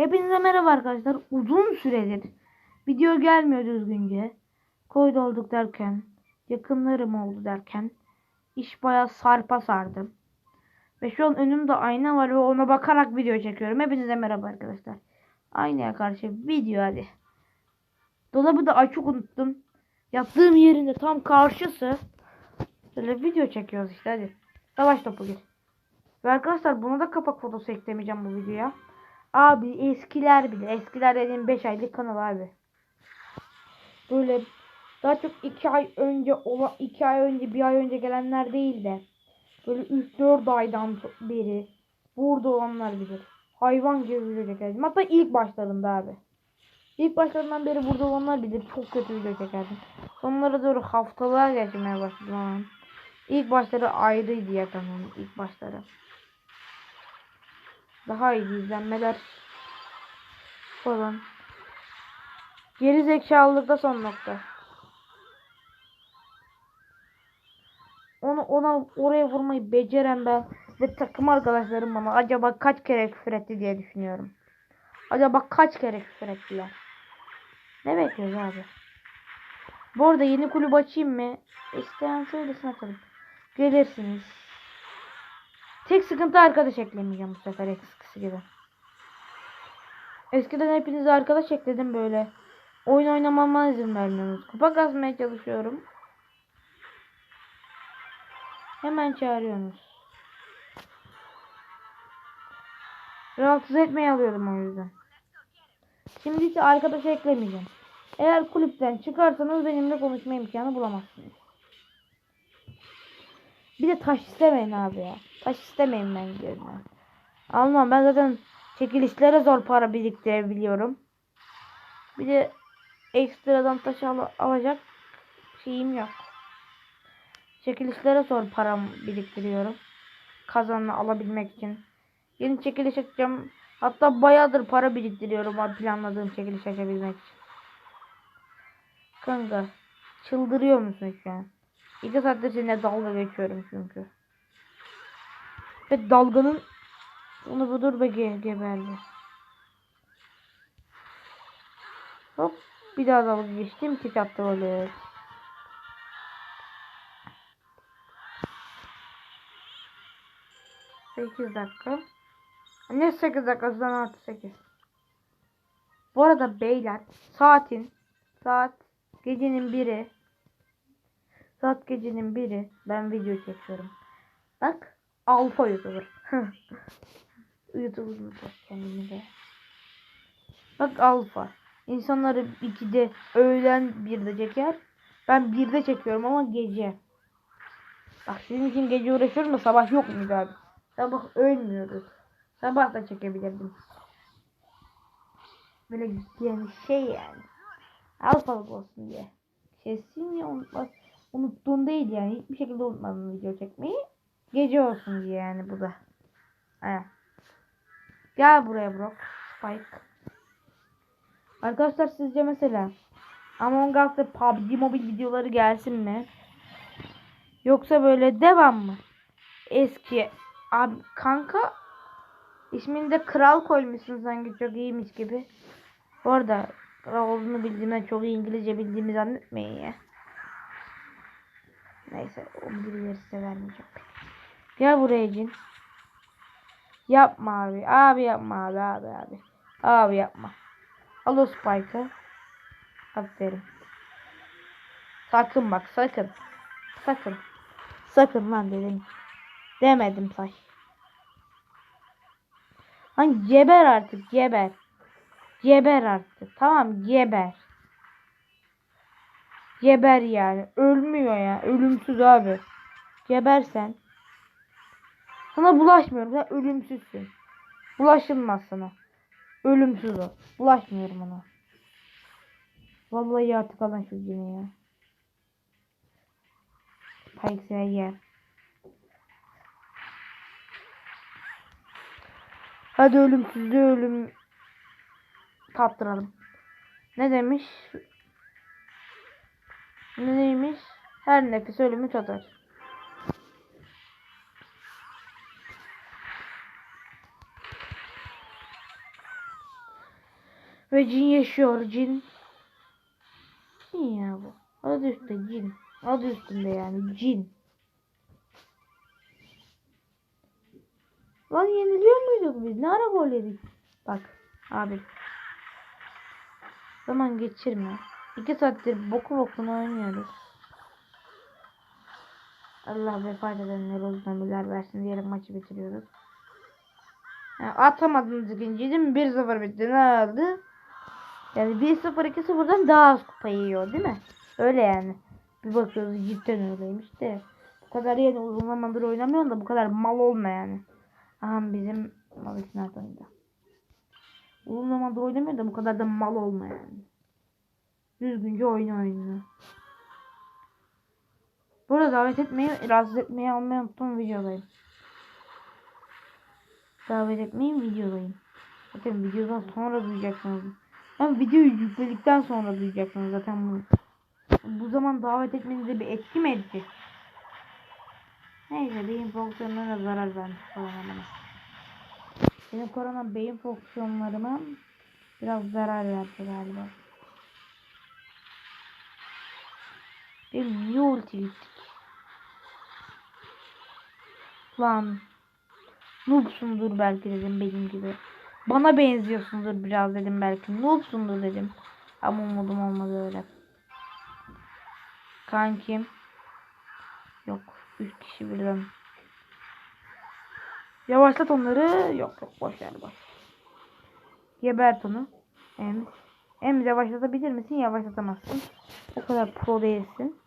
Hepinize merhaba arkadaşlar. Uzun süredir video gelmiyor düzgünce. Koy dolduk derken, yakınlarım oldu derken iş bayağı sarpa sardım. Ve şu an önümde ayna var ve ona bakarak video çekiyorum. Hepinize merhaba arkadaşlar. Aynaya karşı video hadi. Dolabı da açık unuttum. Yattığım yerin de tam karşısı. Böyle video çekiyoruz işte hadi. Savaş topu gir. Ve arkadaşlar buna da kapak fotosu eklemeyeceğim bu videoya. Abi eskiler bile. Eskiler dediğim 5 aylık kanal abi. Böyle daha çok 2 ay önce olan 2 ay önce 1 ay önce gelenler değil de böyle 3-4 aydan beri burada olanlar bilir. Hayvan gibi video çekerdim. Hatta ilk başlarında abi. İlk başlarından beri burada olanlar bilir. Çok kötü video çekerdim. Sonlara doğru haftalar geçmeye başladım. İlk başları ayrıydı ya kanalın ilk başları. Daha iyi izlenmeler falan. Geri zekalılıkta son nokta. Onu ona oraya vurmayı beceren ben ve takım arkadaşlarım bana acaba kaç kere küfür etti diye düşünüyorum. Acaba kaç kere küfür ettiler? Ne bekliyoruz abi? Bu arada yeni kulüp açayım mı? İsteyen söylesin atalım. Gelirsiniz. Tek sıkıntı arkadaş eklemeyeceğim bu sefer eskisi gibi. Eskiden hepinize arkadaş ekledim böyle. Oyun oynamama izin vermiyorsunuz. Kupa kazmaya çalışıyorum. Hemen çağırıyorsunuz. Rahatsız etmeye alıyorum o yüzden. Şimdi ise arkadaş eklemeyeceğim. Eğer kulüpten çıkarsanız benimle konuşma imkanı bulamazsınız. Bir de taş istemeyin abi ya. Taş istemeyin ben ben. Almam ben zaten çekilişlere zor para biriktirebiliyorum. Bir de ekstradan taş al alacak şeyim yok. Çekilişlere zor param biriktiriyorum. Kazanını alabilmek için. Yeni çekiliş açacağım. Hatta bayağıdır para biriktiriyorum planladığım çekiliş açabilmek için. Kanka çıldırıyor musun şu an? İki saattir seninle dalga geçiyorum çünkü. Ve dalganın onu budur be ge geberdi. Hop bir daha dalga geçtim ki attı böyle. Sekiz dakika. Ne sekiz dakikasından artı sekiz. Bu arada beyler saatin saat gecenin biri Saat gecenin biri ben video çekiyorum. Bak alfa youtuber. youtuber mı kendimi de. Bak alfa. İnsanları 2'de öğlen 1'de çeker. Ben 1'de çekiyorum ama gece. Bak sizin için gece uğraşıyorum da sabah yok muydu abi? Sabah ölmüyoruz. Sabah da çekebilirdim. Böyle yani şey yani. Alfalık olsun diye. Kesin ya unutmaz unuttuğun değil yani. Hiçbir şekilde unutmadın video çekmeyi. Gece olsun diye yani bu da. He. Gel buraya Brock. Spike. Arkadaşlar sizce mesela Among Us ve PUBG Mobile videoları gelsin mi? Yoksa böyle devam mı? Eski abi kanka ismini de kral koymuşsun sanki çok iyiymiş gibi. Bu arada kral olduğunu bildiğimden çok iyi İngilizce bildiğimi zannetmeyin ya. Neyse o birileri size vermeyeceğim. Gel buraya cin. Yapma abi. Abi yapma abi abi abi. Abi yapma. Al o spike'ı. Aferin. Sakın bak sakın. Sakın. Sakın lan dedim. Demedim say. Lan geber artık geber. Geber artık. Tamam geber. Geber yani. Ölmüyor ya. Ölümsüz abi. Gebersen. Sana bulaşmıyorum. Sen ölümsüzsün. Bulaşılmaz sana. Ölümsüz o. Bulaşmıyorum ona. Vallahi artık alın şu cini ya. Payksa'ya yer. Hadi ölümsüzlüğü ölüm tattıralım. Ne demiş? Neymiş? Her nefes ölümü tadar. Ve cin yaşıyor cin. Cin ya bu. Adı üstte cin. Adı üstünde yani cin. Lan yeniliyor muyduk biz? Ne ara gol yedik? Bak abi. Zaman geçirme. İki saattir boku bokuna oynuyoruz. Allah vefat edenlere uzun ömürler versin diyerek maçı bitiriyoruz. Yani atamadınız ikinciyi değil mi? 1-0 bitti. Ne oldu? Yani 1-0 2-0'dan daha az kupa yiyor değil mi? Öyle yani. Bir bakıyoruz cidden öyleymiş de. Bu kadar yani uzun zamandır oynamıyorsun da bu kadar mal olma yani. Aha bizim Malik nerede oynadı? Uzun zamandır oynamıyor da bu kadar da mal olma yani. Düzgünce oyna oyunu. Burada davet etmeyi, rahatsız etmeyi almayı unuttum videodayım. Davet etmeyin videodayım. Zaten videodan sonra duyacaksınız. Ben videoyu yükledikten sonra duyacaksınız zaten bunu. Bu zaman davet etmenize bir etki mi edecek? Neyse beyin fonksiyonlarına zarar vermiş korona bana. Benim korona beyin fonksiyonlarıma biraz zarar verdi galiba. Benim niye ulti gittik? Lan. Noobsundur belki dedim benim gibi. Bana benziyorsundur biraz dedim belki. Noobsundur dedim. Ama umudum olmadı öyle. Kankim. Yok. Üç kişi birden. Yavaşlat onları. Yok yok boş ver boş. Gebert onu. Em. Em yavaşlatabilir misin? Yavaşlatamazsın. O kadar pro değilsin.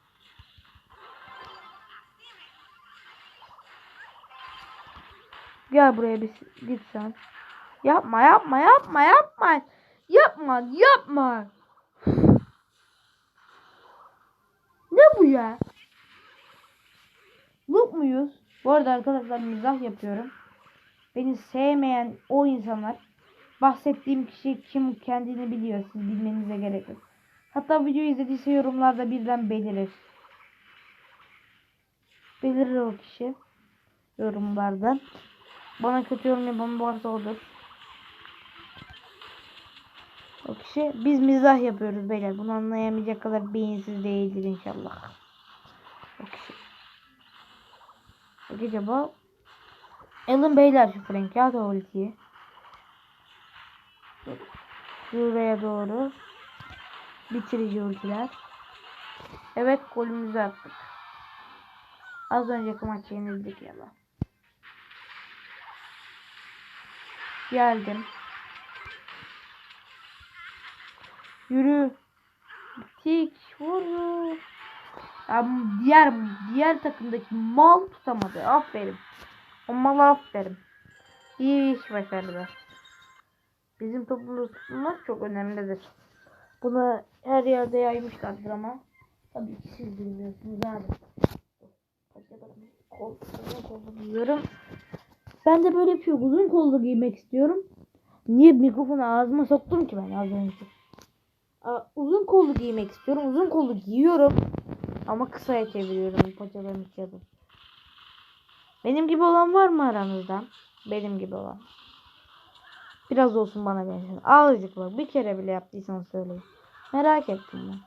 Gel buraya bir git sen. Yapma yapma yapma yapma. Yapma yapma. Ne bu ya? Noob muyuz? Bu arada arkadaşlar mizah yapıyorum. Beni sevmeyen o insanlar bahsettiğim kişi kim kendini biliyor. Siz bilmenize gerek yok. Hatta videoyu izlediyse yorumlarda birden belirir. Belirir o kişi. Yorumlarda. Bana kötü yorum yapan varsa odur. Kişi biz mizah yapıyoruz beyler. Bunu anlayamayacak kadar beyinsiz değildir inşallah. O kişi. Peki acaba Alın beyler şu Frank ya da ultiyi. Şuraya doğru. Bitirici ultiler. Evet golümüzü attık. Az önceki maçı yenildik ya da. Geldim. Yürü. Tik vur. Ya diğer diğer takımdaki mal tutamadı. Aferin. O mala aferin. İyi iş başardılar. Bizim toplumda tutmak çok önemlidir. Bunu her yerde yaymışlardır ama tabii ki siz bilmiyorsunuz abi. Kol, kollu giyiyorum. Ben de böyle yapıyor. Uzun kollu giymek istiyorum. Niye mikrofonu ağzıma soktum ki ben az önce? Uzun kollu giymek istiyorum. Uzun kollu giyiyorum. Ama kısaya çeviriyorum. Paçalarımı çabuk. Benim gibi olan var mı aranızda? Benim gibi olan. Biraz olsun bana benzesin. Azıcık bak. Bir kere bile yaptıysan söyleyin. Merak ettim ben.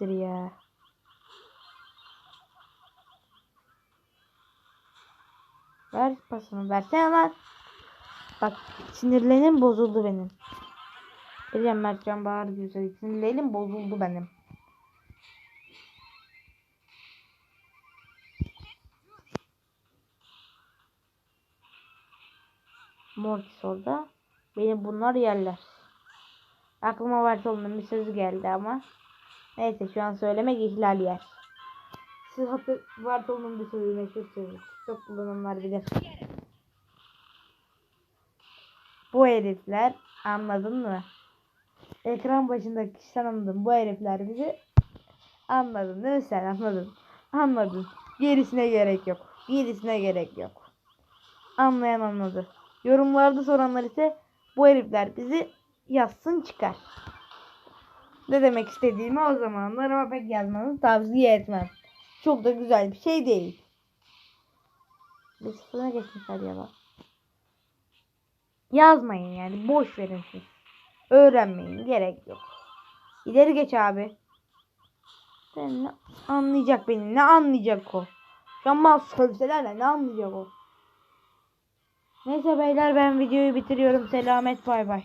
Dur ya. Ver pasını. Versene lan. Bak sinirlerim bozuldu benim. Biliyorum Mertcan Bahar güzel. Sinirlerim bozuldu benim. Mortis orada. Beni bunlar yerler. Aklıma Bartol'un bir sözü geldi ama. Neyse şu an söylemek ihlal yer. Siz hatır Bartol'un bir sözü meşhur sözü. Çok kullananlar bilir. Bu herifler anladın mı? Ekran başındaki sen anladın. Bu herifler bizi anladın değil mi sen anladın. Anladın. Gerisine gerek yok. Gerisine gerek yok. Anlayan anladı. Yorumlarda soranlar ise bu herifler bizi yazsın çıkar. Ne demek istediğimi o zamanlar ama pek yazmanızı tavsiye etmem. Çok da güzel bir şey değil. Bir sıfırına geçmişler ya. Yazmayın yani boş verin siz. Öğrenmeyin gerek yok. İleri geç abi. Sen ne anlayacak beni ne anlayacak o? Şu an mal sövseler ne anlayacak o? Neyse beyler ben videoyu bitiriyorum. Selamet bay bay.